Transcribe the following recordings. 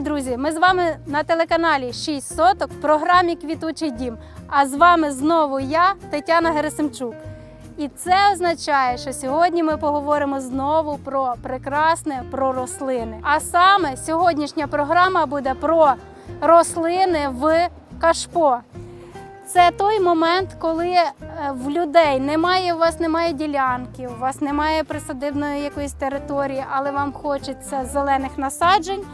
Друзі! Ми з вами на телеканалі 6 соток в програмі Квітучий дім. А з вами знову я, Тетяна Герасимчук. І це означає, що сьогодні ми поговоримо знову про прекрасне, про рослини. А саме сьогоднішня програма буде про рослини в кашпо. Це той момент, коли е, в людей немає, у вас немає ділянки, у вас немає присадибної якоїсь території, але вам хочеться зелених насаджень.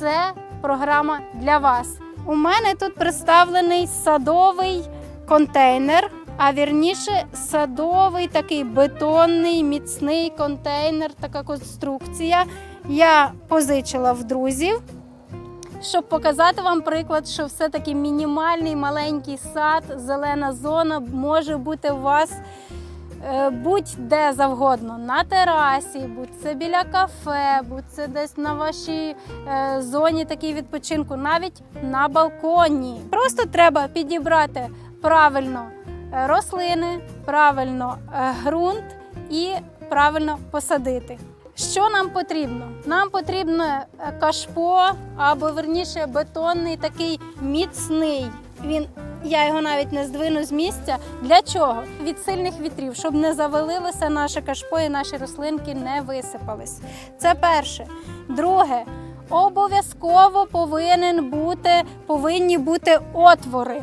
Це програма для вас. У мене тут представлений садовий контейнер, а вірніше садовий такий бетонний міцний контейнер, така конструкція. Я позичила в друзів щоб показати вам приклад, що все-таки мінімальний маленький сад, зелена зона може бути у вас будь-де завгодно. На терасі, будь це біля кафе, будь це десь на вашій е, зоні такій відпочинку, навіть на балконі. Просто треба підібрати правильно е, рослини, правильно е, ґрунт і правильно посадити. Що нам потрібно? Нам потрібно е, кашпо або верніше бетонний такий міцний. Він я його навіть не здвину з місця. Для чого? Від сильних вітрів, щоб не завалилося наше кашпо і наші рослинки не висипались. Це перше. Друге, обов'язково повинен бути, повинні бути отвори.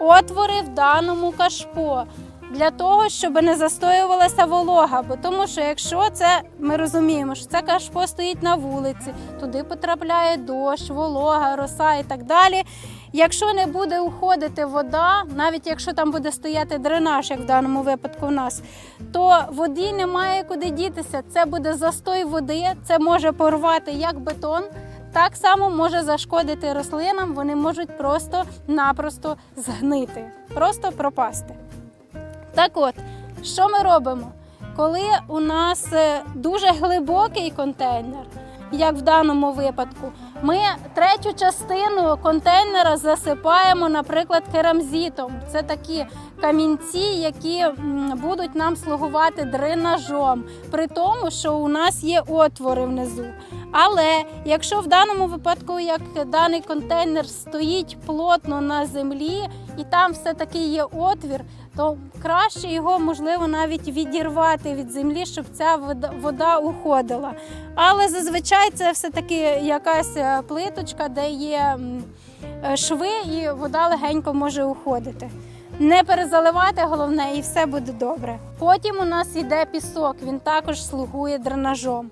Отвори в даному кашпо для того, щоб не застоювалася волога. Бо тому, що якщо це ми розуміємо, що це кашпо стоїть на вулиці, туди потрапляє дощ, волога, роса і так далі. Якщо не буде уходити вода, навіть якщо там буде стояти дренаж, як в даному випадку в нас, то воді немає куди дітися. Це буде застой води, це може порвати як бетон. Так само може зашкодити рослинам, вони можуть просто-напросто згнити, просто пропасти. Так от, що ми робимо? Коли у нас е, дуже глибокий контейнер, як в даному випадку, ми третю частину контейнера засипаємо, наприклад, керамзитом. Це такі камінці, які будуть нам слугувати дренажом, при тому, що у нас є отвори внизу. Але якщо в даному випадку, як даний контейнер стоїть плотно на землі, і там все-таки є отвір, то краще його можливо навіть відірвати від землі, щоб ця вода, уходила. Але зазвичай це все-таки якась е, плиточка, де є е, шви, і вода легенько може уходити. Не перезаливати головне, і все буде добре. Потім у нас йде пісок, він також слугує дренажом.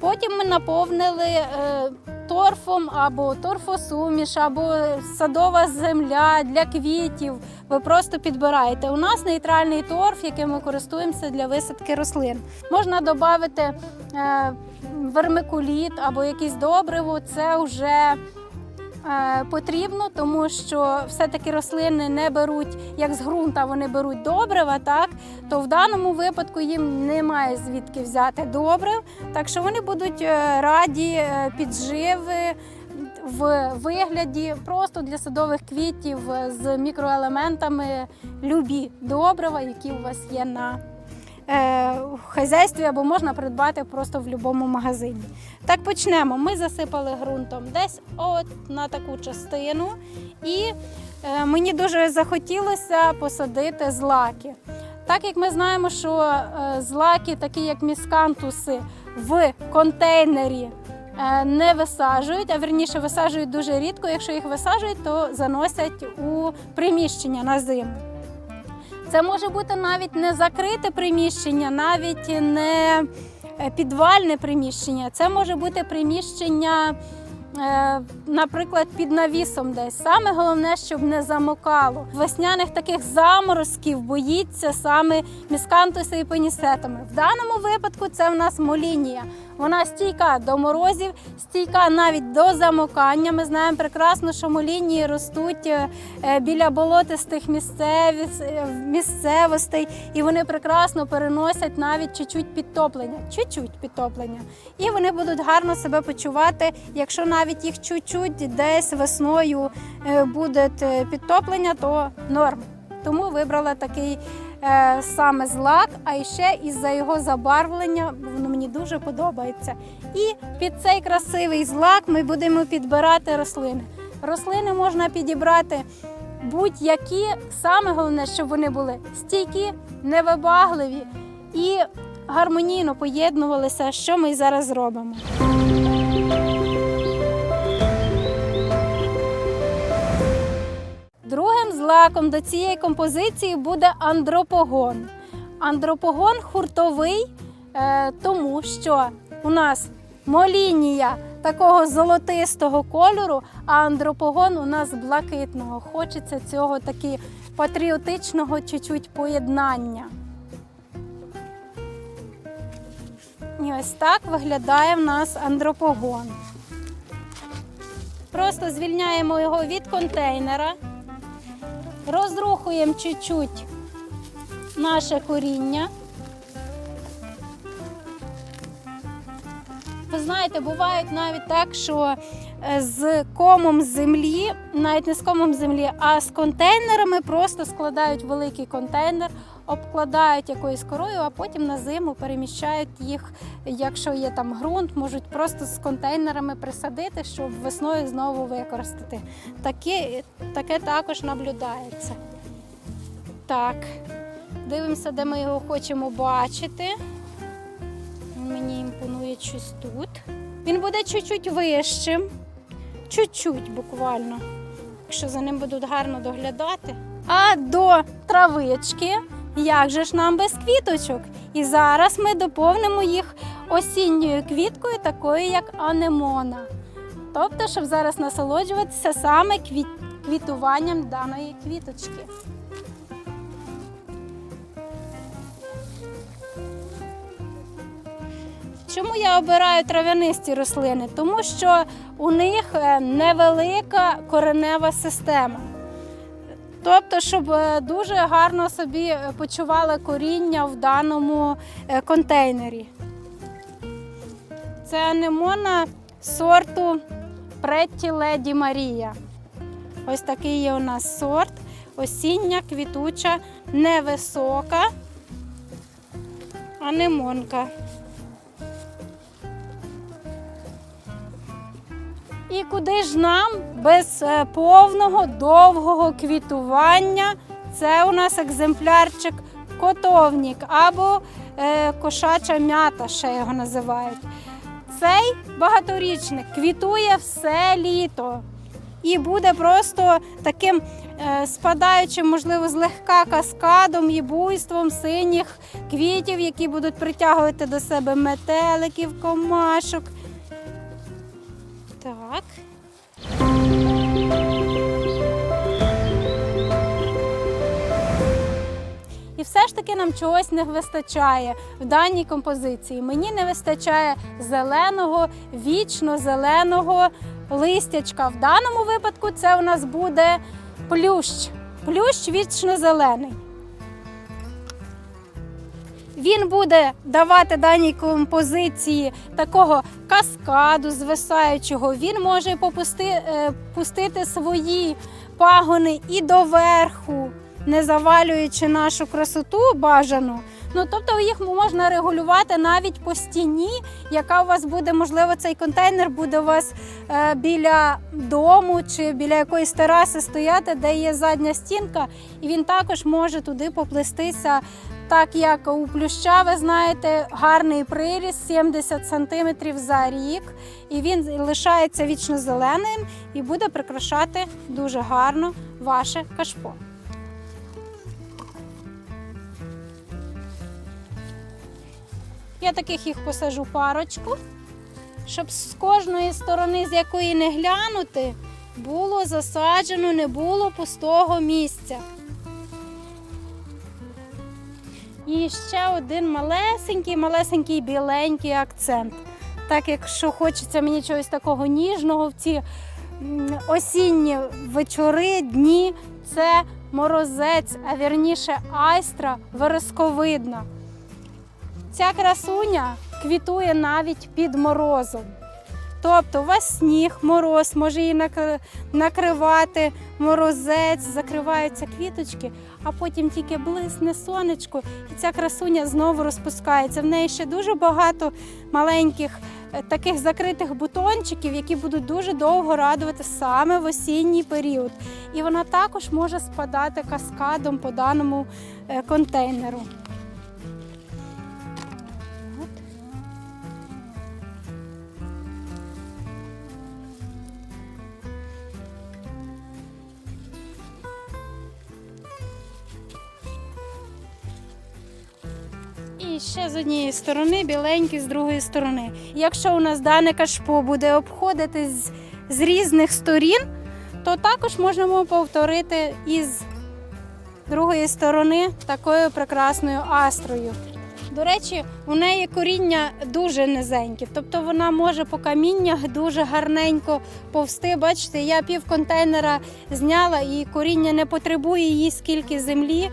Потім ми наповнили е, торфом або торфосуміш, або садова земля для квітів. Ви просто підбираєте. У нас нейтральний торф, яким ми користуємося для висадки рослин. Можна додати е, вермикуліт або якісь добриво. Це вже потрібно, тому що все-таки рослини не беруть як з ґрунта, вони беруть добрива, так то в даному випадку їм немає звідки взяти добрив, так що вони будуть е, раді е, підживи. В вигляді просто для садових квітів е, з мікроелементами любі добрива, які у вас є на е, в хазяйстві або можна придбати просто в будь-якому магазині. Так почнемо. Ми засипали ґрунтом десь от на таку частину, і е, мені дуже захотілося посадити злаки. Так як ми знаємо, що е, злаки, такі як міскантуси, в контейнері е, не висаджують, а верніше висаджують дуже рідко. Якщо їх висаджують, то заносять у приміщення на зиму. Це може бути навіть не закрите приміщення, навіть не е, підвальне приміщення. Це може бути приміщення, наприклад, під навісом десь. Саме головне, щоб не замокало. Весняних таких заморозків боїться саме міскантуси і пенісетами. В даному випадку це в нас молінія. Вона стійка до морозів, стійка навіть до замокання. Ми знаємо прекрасно, що молінії ростуть е, е, біля болотистих е, місцевостей, і вони прекрасно переносять навіть чуть-чуть підтоплення. Чуть-чуть підтоплення. І вони будуть гарно себе почувати, якщо навіть їх чуть-чуть десь весною е, буде підтоплення, то норм. Тому вибрала такий е, саме злак, а ще із-за його забарвлення воно мені дуже подобається. І під цей красивий злак ми будемо підбирати рослини. Рослини можна підібрати будь-які, саме головне, щоб вони були стійкі, невибагливі і гармонійно поєднувалися, що ми зараз зробимо. Злаком до цієї композиції буде андропогон. Андропогон хуртовий, е, тому що у нас молінія такого золотистого кольору, а андропогон у нас блакитного. Хочеться цього таки патріотичного чуть-чуть поєднання. І ось так виглядає в нас андропогон. Просто звільняємо його від контейнера, розрухуємо чуть-чуть наше коріння. Ви знаєте, бувають навіть так, що е, з комом землі, навіть не з комом землі, а з контейнерами просто складають великий контейнер, обкладають якоюсь корою, а потім на зиму переміщають їх, якщо є там ґрунт, можуть просто з контейнерами присадити, щоб весною знову використати. Таке, таке також наблюдається. Так, дивимося, де ми його хочемо бачити. Мені імпонує щось тут. Він буде чуть-чуть вищим, чуть-чуть буквально, якщо за ним будуть гарно доглядати. А до травички, як же ж нам без квіточок? І зараз ми доповнимо їх осінньою квіткою, такою як анемона. Тобто, щоб зараз насолоджуватися саме квіт- квітуванням даної квіточки. Чому я обираю трав'янисті рослини? Тому що у них е, невелика коренева система. Тобто, щоб е, дуже гарно собі е, почували коріння в даному е, контейнері. Це анемона сорту Претті Леді Марія. Ось такий є у нас сорт. Осіння, квітуча, невисока анемонка. І куди ж нам без е, повного довгого квітування? Це у нас екземплярчик котовник або е, кошача м'ята, ще його називають. Цей багаторічник квітує все літо і буде просто таким е, спадаючим, можливо, злегка каскадом і буйством синіх квітів, які будуть притягувати до себе метеликів, комашок. Так. І все ж таки нам чогось не вистачає в даній композиції. Мені не вистачає зеленого, вічно зеленого листячка. В даному випадку це у нас буде плющ. Плющ вічно зелений. Він буде давати даній композиції такого каскаду звисаючого. Він може попусти, е, пустити свої пагони і доверху, не завалюючи нашу красоту бажану. Ну, тобто їх можна регулювати навіть по стіні, яка у вас буде, можливо, цей контейнер буде у вас е, біля дому чи біля якоїсь тераси стояти, де є задня стінка, і він також може туди поплестися так як у плюща, ви знаєте, гарний приріст 70 см за рік, і він лишається вічно зеленим і буде прикрашати дуже гарно ваше кашпо. Я таких їх посажу парочку, щоб з кожної сторони, з якої не глянути, було засаджено, не було пустого місця. І ще один малесенький, малесенький біленький акцент. Так, якщо хочеться мені чогось такого ніжного в ці осінні вечори, дні, це морозець, а вірніше айстра вересковидна. Ця красуня квітує навіть під морозом. Тобто у вас сніг, мороз, може її накривати, морозець, закриваються квіточки, а потім тільки блисне сонечко, і ця красуня знову розпускається. В неї ще дуже багато маленьких е, таких закритих бутончиків, які будуть дуже довго радувати саме в осінній період. І вона також може спадати каскадом по даному е, контейнеру. Ще з однієї сторони, біленький з другої сторони. Якщо у нас дане кашпо буде обходити з, з різних сторін, то також можемо повторити із другої сторони такою прекрасною астрою. До речі, у неї коріння дуже низенькі, тобто вона може по каміннях дуже гарненько повсти. Бачите, я пів контейнера зняла і коріння не потребує їй скільки землі,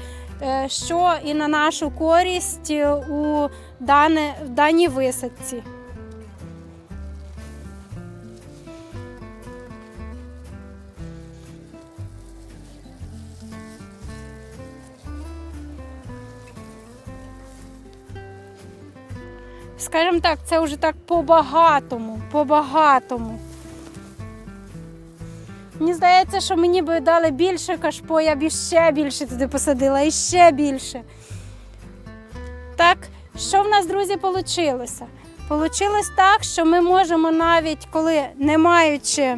що і на нашу користь е, у даній висадці. Скажімо так, це вже так по-багатому, по-багатому. Мені здається, що мені би дали більше кашпо, я б іще більше туди посадила, і ще більше. Так, що в нас, друзі, вийшло? Получилось так, що ми можемо навіть коли не маючи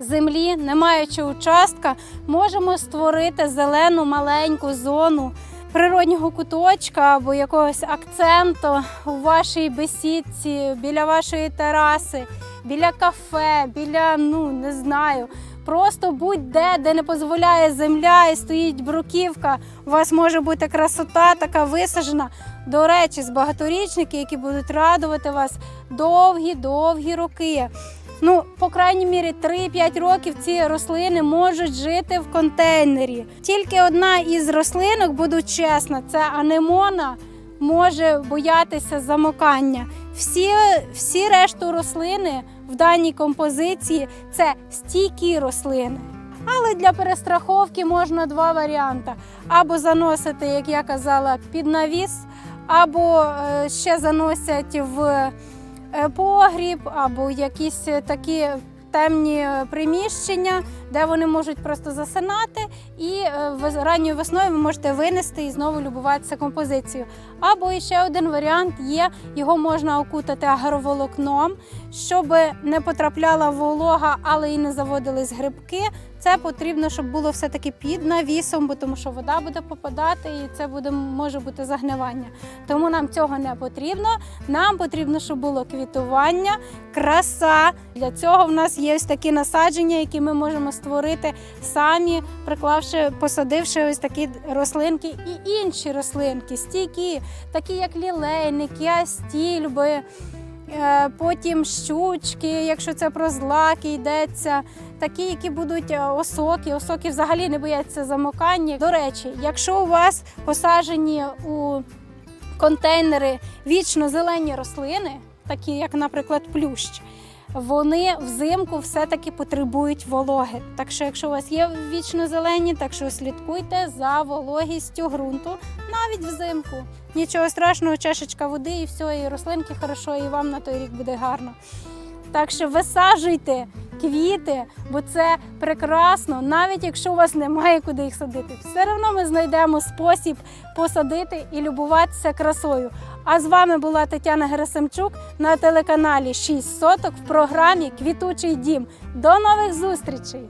землі, не маючи участка, можемо створити зелену маленьку зону природнього куточка або якогось акценту у вашій бесідці, біля вашої тераси, біля кафе, біля, ну не знаю. Просто будь-де, де не дозволяє земля і стоїть бруківка, у вас може бути красота така висаджена. До речі, з багаторічники, які будуть радувати вас довгі-довгі роки. Ну, по крайній мірі, 3-5 років ці рослини можуть жити в контейнері. Тільки одна із рослинок, буду чесна, це анемона, може боятися замокання. Всі, всі решту рослини в даній композиції це стійкі рослини. Але для перестраховки можна два варіанти: або заносити, як я казала, під навіс, або е, ще заносять в е, погріб, або якісь такі темні приміщення, де вони можуть просто засинати, і е, ранньою весною ви можете винести і знову любуватися композицією. Або ще один варіант є: його можна окутати агроволокном, щоб не потрапляла волога, але і не заводились грибки. Це потрібно, щоб було все-таки під навісом, бо тому що вода буде попадати і це буде може бути загнивання. Тому нам цього не потрібно. Нам потрібно, щоб було квітування, краса. Для цього в нас є ось такі насадження, які ми можемо створити самі, приклавши, посадивши ось такі рослинки і інші рослинки, стійкі, такі як лілейники, астільби. Е, Потім щучки, якщо це про злаки йдеться, такі, які будуть е, осоки. Осоки взагалі не бояться замокання. До речі, якщо у вас посаджені у контейнери вічно зелені рослини, такі як, наприклад, плющ, вони взимку все-таки потребують вологи. Так що, якщо у вас є вічно зелені, так що слідкуйте за вологістю ґрунту навіть взимку. Нічого страшного, чашечка води і все, і рослинки хорошо, і вам на той рік буде гарно. Так що висаджуйте квіти, бо це прекрасно, навіть якщо у вас немає куди їх садити. Все одно ми знайдемо спосіб посадити і любуватися красою. А з вами була Тетяна Герасимчук на телеканалі 6 соток в програмі Квітучий дім. До нових зустрічей!